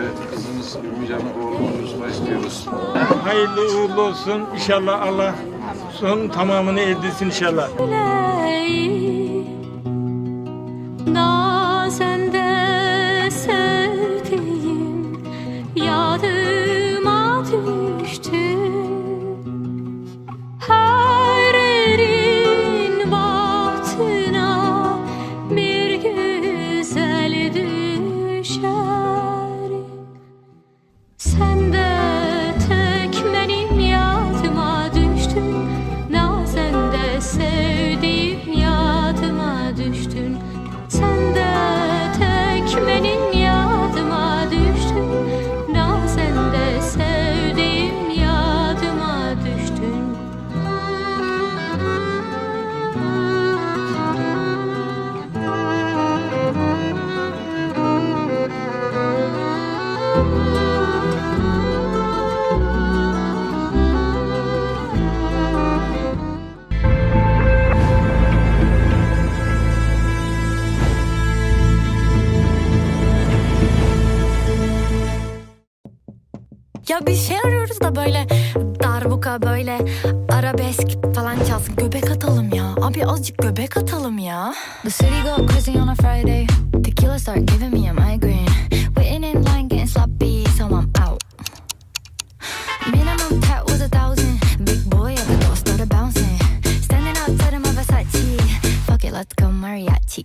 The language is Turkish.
ile kızımız Ümmücan'ı oğlumuz Yusuf'a istiyoruz. Hayırlı uğurlu olsun. İnşallah Allah son tamamını erdirsin inşallah. Nazende Ya bir şey arıyoruz da böyle darbuka böyle arabesk falan çalsın. Göbek atalım ya. Abi azıcık göbek atalım ya. The city go crazy on a Friday. Tequila start giving me a migraine. Waiting in line getting sloppy, so I'm out. Minimum tat was a thousand. Big boy at the door started bouncing. Standing outside of my Versace. Fuck it, let's go mariachi.